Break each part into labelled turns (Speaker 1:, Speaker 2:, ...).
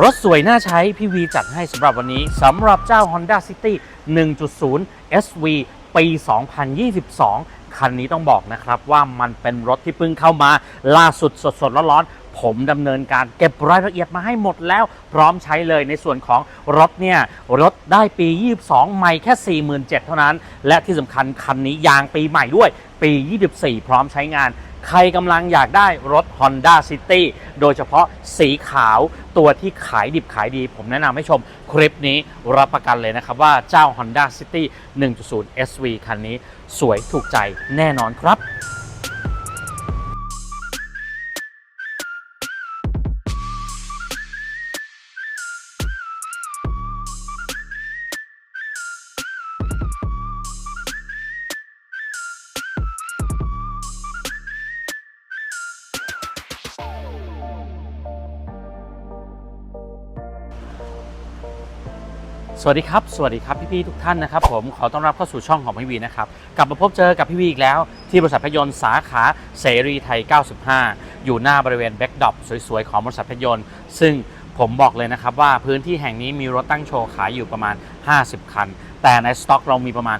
Speaker 1: รถสวยน่าใช้พี่วีจัดให้สำหรับวันนี้สำหรับเจ้า Honda City 1.0 SV ปี 2022 คันนี้ต้องบอกนะครับว่ามันเป็นรถที่เพิ่งเข้ามา ล่าสุดสดๆร้อนๆผมดำเนินการเก็บรายละเอียดมาให้หมดแล้วพร้อมใช้เลยในส่วนของรถเนี่ย รถได้ปี 22 ใหม่แค่ 47,000 เท่านั้น และที่สำคัญคันนี้ยางปีใหม่ด้วยปี 24 พร้อมใช้งาน ใครกำลังอยากได้รถ Honda City โดยเฉพาะสีขาวตัวที่ขายดิบขายดี ผมแนะนำให้ชมคลิปนี้รับประกันเลยนะครับว่าเจ้า Honda City 1.0 SV คันนี้สวยถูกใจแน่นอนครับ สวัสดีครับ สวัสดีครับพี่ๆทุกท่านนะครับผมขอต้อนรับเข้าสู่ช่องของพี่วีนะครับกลับมาพบเจอกับพี่วีอีกแล้ว ที่บริษัทพยนต์สาขาเสรีไทย 95 อยู่หน้าบริเวณแบ็กดอปสวยๆ ของบริษัทพยนต์ซึ่งผมบอกเลยนะครับว่าพื้นที่แห่งนี้มีรถตั้งโชว์ขายอยู่ประมาณ 50 คัน แต่ในสต็อกเรามีประมาณ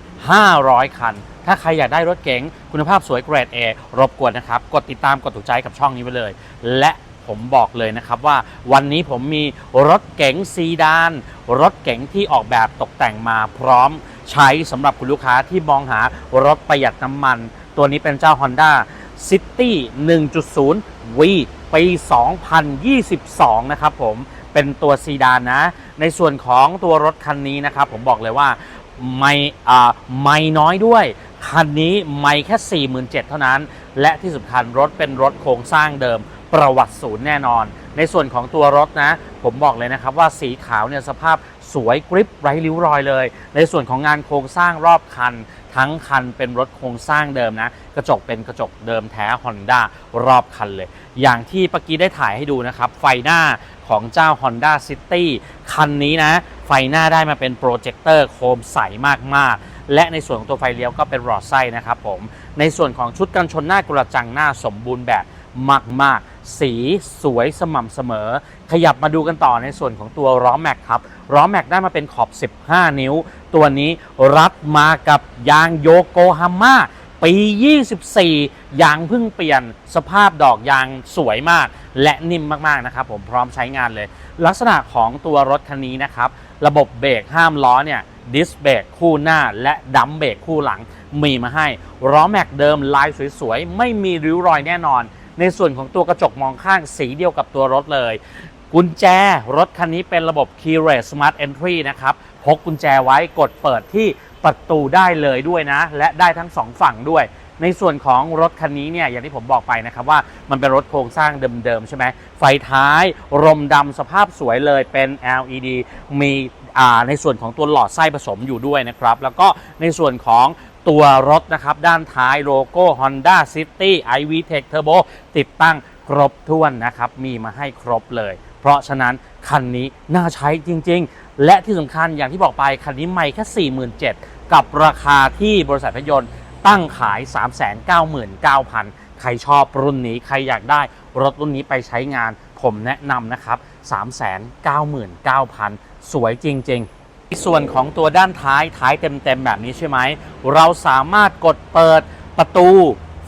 Speaker 1: 500 คัน ถ้าใครอยากได้รถเก๋งคุณภาพสวยเกรด A รบกวนนะครับ กดติดตามกดถูกใจกับช่องนี้ไว้เลย และ ผมบอกเลยนะครับว่าวันนี้ผมมีรถเก๋งซีดาน รถเก๋งที่ออกแบบตกแต่งมาพร้อมใช้สำหรับคุณลูกค้าที่มองหารถประหยัดน้ำมัน ตัวนี้เป็นเจ้า Honda City 1.0 V ปี 2022 นะครับผมเป็นตัวซีดานนะ ในส่วนของตัวรถคันนี้นะครับ ผมบอกเลยว่าไม่าไม่น้อยด้วย คันนี้ไม่แค่ 47,000 เท่านั้น และที่สำคัญรถเป็นรถโครงสร้างเดิม ประวัติศูนย์แน่นอน ในส่วนของตัวรถนะ ผมบอกเลยนะครับว่าสีขาวเนี่ยสภาพสวยกริบไร้ริ้วรอยเลย ในส่วนของงานโครงสร้างรอบคัน ทั้งคันเป็นรถโครงสร้างเดิมนะ กระจกเป็นกระจกเดิมแท้ Honda รอบคันเลย อย่างที่ปกี้ได้ถ่ายให้ดูนะครับ ไฟหน้าของเจ้า Honda City คันนี้นะ ไฟหน้าได้มาเป็นโปรเจคเตอร์โคมใสมากๆและในส่วนของตัวไฟเลี้ยวก็เป็นหลอดไส้นะครับผม ในส่วนของชุดกันชนหน้ากระจังหน้าสมบูรณ์แบบ มาก ๆ สีสวยสม่ำเสมอ ขยับมาดูกันต่อในส่วนของตัวล้อแม็กครับล้อแม็กได้มาเป็นขอบ 15 นิ้ว ตัวนี้รัดมากับยางโยโกฮาม่าปี 24 ยางเพิ่งเปลี่ยนสภาพดอกยางสวยมาก และนิ่มมาก ๆ นะครับ ผมพร้อมใช้งานเลย ลักษณะของตัวรถคันนี้นะครับ ระบบเบรกห้ามล้อเนี่ยดิสเบรกคู่หน้าและดัมเบรกคู่หลังมีมาให้ล้อแม็กเดิมลายสวย ๆ ไม่มีริ้วรอยแน่นอน ในส่วนของตัวกระจกมองข้างสีเดียวกับตัวรถเลย กุญแจรถคันนี้เป็นระบบ Keyless Smart Entry นะครับพกกุญแจไว้กดเปิดที่ประตูได้เลยด้วยนะ และได้ทั้งสองฝั่งด้วย ในส่วนของรถคันนี้เนี่ยอย่างที่ผมบอกไปนะครับว่ามันเป็นรถโครงสร้างเดิมๆใช่ไหมไฟท้ายรมดำสภาพสวยเลยเป็น LED มีในส่วนของตัวหลอดไส้ผสมอยู่ด้วยนะครับ แล้วก็ในส่วนของ ตัวรถนะครับ ด้านท้ายโลโก้ Honda City iV Tech Turbo ติดตั้งครบถ้วนนะครับ มีมาให้ครบเลย เพราะฉะนั้นคันนี้น่าใช้จริง ๆ และที่สำคัญอย่างที่บอกไป คันนี้ไม่แค่ 47,000 กับราคาที่บริษัทพยนต์ตั้งขาย 399,000 ใครชอบรุ่นนี้ ใครอยากได้รถรุ่นนี้ไปใช้งาน ผมแนะนำนะครับ 399,000 สวยจริง ๆ ส่วนของตัวด้านท้ายท้ายเต็มๆแบบนี้ใช่ไหม เราสามารถกดเปิดประตู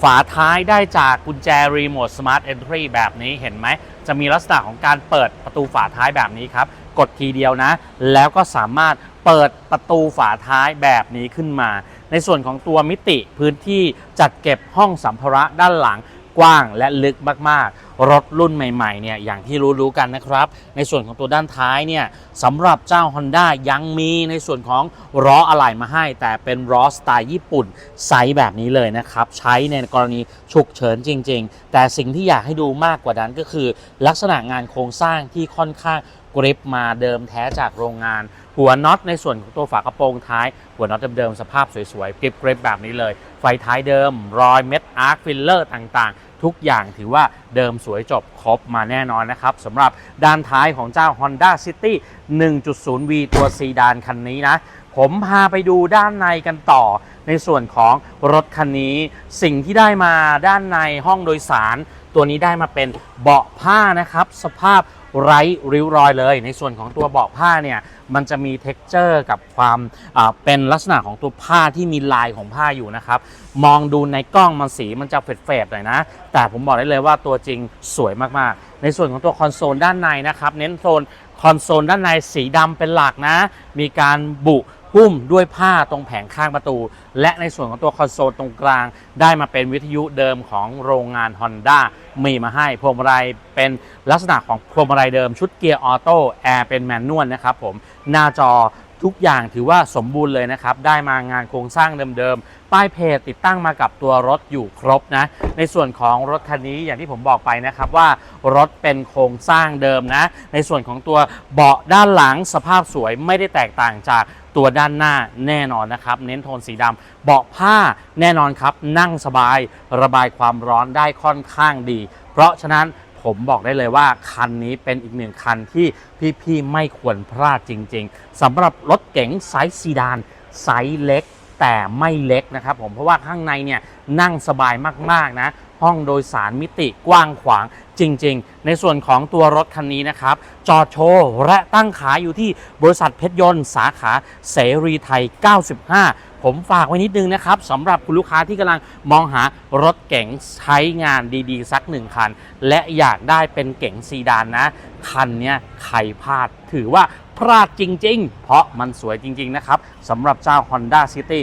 Speaker 1: ฝาท้ายได้จากกุญแจรีโมทสมาร์ทเอนทรีแบบนี้เห็นไหม จะมีลักษณะของการเปิดประตูฝาท้ายแบบนี้ครับ กดทีเดียวนะ แล้วก็สามารถเปิดประตูฝาท้ายแบบนี้ขึ้นมา ในส่วนของตัวมิติพื้นที่จัดเก็บห้องสัมภาระด้านหลัง กว้างและลึกมากๆ รถรุ่นใหม่ๆเนี่ยอย่างที่รู้ๆกันนะครับ ในส่วนของตัวด้านท้ายเนี่ยสำหรับเจ้า Honda ยังมีในส่วนของล้ออะไหล่มาให้ แต่เป็นล้อสไตล์ญี่ปุ่นไซส์แบบนี้เลยนะครับ ใช้ในกรณีฉุกเฉินจริง ๆ แต่สิ่งที่อยากให้ดูมากกว่านั้นก็คือ ลักษณะงานโครงสร้างที่ค่อนข้างกริปมาเดิมแท้จากโรงงาน หัวน็อตในส่วนของตัวฝากระโปรงท้าย หัวน็อตเดิมๆสภาพสวยๆกริบกริบแบบนี้เลย ไฟท้ายเดิม รอยเม็ดอาร์คฟิลเลอร์ต่างๆ ทุกอย่างถือว่าเดิมสวยจบครบมาแน่นอนนะครับสำหรับด้านท้ายของเจ้า Honda City 1.0V ตัวซีดานคันนี้นะ ผมพาไปดูด้านในกันต่อ ในส่วนของรถคันนี้ สิ่งที่ได้มาด้านในห้องโดยสาร ตัวนี้ได้มาเป็นเบาะผ้านะครับ สภาพ ไร้ริ้วรอยเลย ในส่วนของตัวเบาะผ้าเนี่ยมันจะมีเท็กเจอร์กับความเป็นลักษณะของตัวผ้าที่มีลายของผ้าอยู่นะครับ มองดูในกล้องมันสีมันจะเฟดๆหน่อยนะ แต่ผมบอกได้เลยว่าตัวจริงสวยมากๆ ในส่วนของตัวคอนโซลด้านในนะครับ เน้นโซนคอนโซลด้านในสีดำเป็นหลักนะ มีการบุ หุ้มด้วยผ้าตรงแผงข้างประตู และในส่วนของตัวคอนโซลตรงกลาง ได้มาเป็นวิทยุเดิมของโรงงาน Honda มีมาให้พวงมาลัยเป็นลักษณะของพวงมาลัยเดิมชุดเกียร์ออโต้แอร์เป็นแมนนวลนะครับผมหน้าจอ ทุกอย่างถือว่าสมบูรณ์เลยนะครับ ได้มางานโครงสร้างเดิมๆ ป้ายเพจติดตั้งมากับตัวรถอยู่ครบนะ ในส่วนของรถคันนี้อย่างที่ผมบอกไปนะครับว่ารถเป็นโครงสร้างเดิมนะ ในส่วนของตัวเบาะด้านหลังสภาพสวยไม่ได้แตกต่างจากตัวด้านหน้าแน่นอนนะครับ เน้นโทนสีดำเบาะผ้าแน่นอนครับ นั่งสบาย ระบายความร้อนได้ค่อนข้างดี เพราะฉะนั้น ผมบอกได้เลยว่าคันนี้เป็นอีกหนึ่งคันที่พี่ๆไม่ควรพลาดจริง ๆสำหรับรถเก๋งไซส์ซีดานไซส์เล็กแต่ไม่เล็กนะครับผมเพราะว่าข้างในเนี่ยนั่งสบายมากๆนะห้องโดยสารมิติกว้างขวางจริง ๆ ในส่วนของตัวรถคันนี้นะครับ จอดโชว์และตั้งขายอยู่ที่บริษัทเพชรยนต์สาขาเสรีไทย 95 ผมฝากไว้นิดนึงนะครับสำหรับคุณลูกค้าที่กำลังมองหารถเก๋งใช้งานดีๆ สักหนึ่งคัน และอยากได้เป็นเก๋งซีดานนะ คันนี้ใครพลาดถือว่าพลาดจริง ๆ เพราะมันสวยจริง ๆ นะครับสำหรับเจ้า Honda City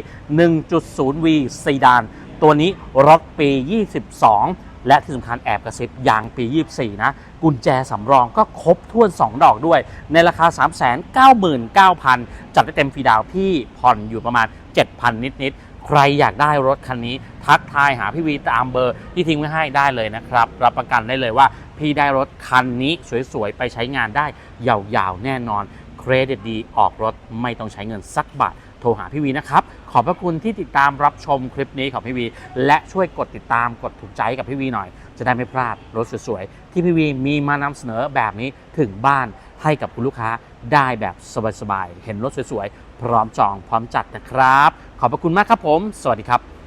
Speaker 1: 1.0V ซีดานตัวนี้รถปี 22และที่สำคัญแอบกระซิบยางปี 24 นะ กุญแจสำรองก็ครบถ้วน 2 ดอกด้วย ในราคา 399,000 จัดได้เต็มฟรีดาวพี่ผ่อนอยู่ประมาณ 7,000 นิด ๆ ใครอยากได้รถคันนี้ ทักทายหาพี่วีตามเบอร์ที่ทิ้งไว้ให้ได้เลยนะครับ รับประกันได้เลยว่าพี่ได้รถคันนี้สวย ๆ ไปใช้งานได้ยาวๆ แน่นอน เครดิตดีออกรถไม่ต้องใช้เงินสักบาทโทรหาพี่วีนะครับ ขอบพระคุณที่ติดตามรับชมคลิปนี้ของพี่วี และช่วยกดติดตามกดถูกใจกับพี่วีหน่อย จะได้ไม่พลาดรถสวยๆ ที่พี่วีมีมานำเสนอแบบนี้ถึงบ้านให้กับคุณลูกค้าได้แบบสบายๆ เห็นรถสวยๆ พร้อมจองพร้อมจัดนะครับ ขอบพระคุณมากครับผม สวัสดีครับ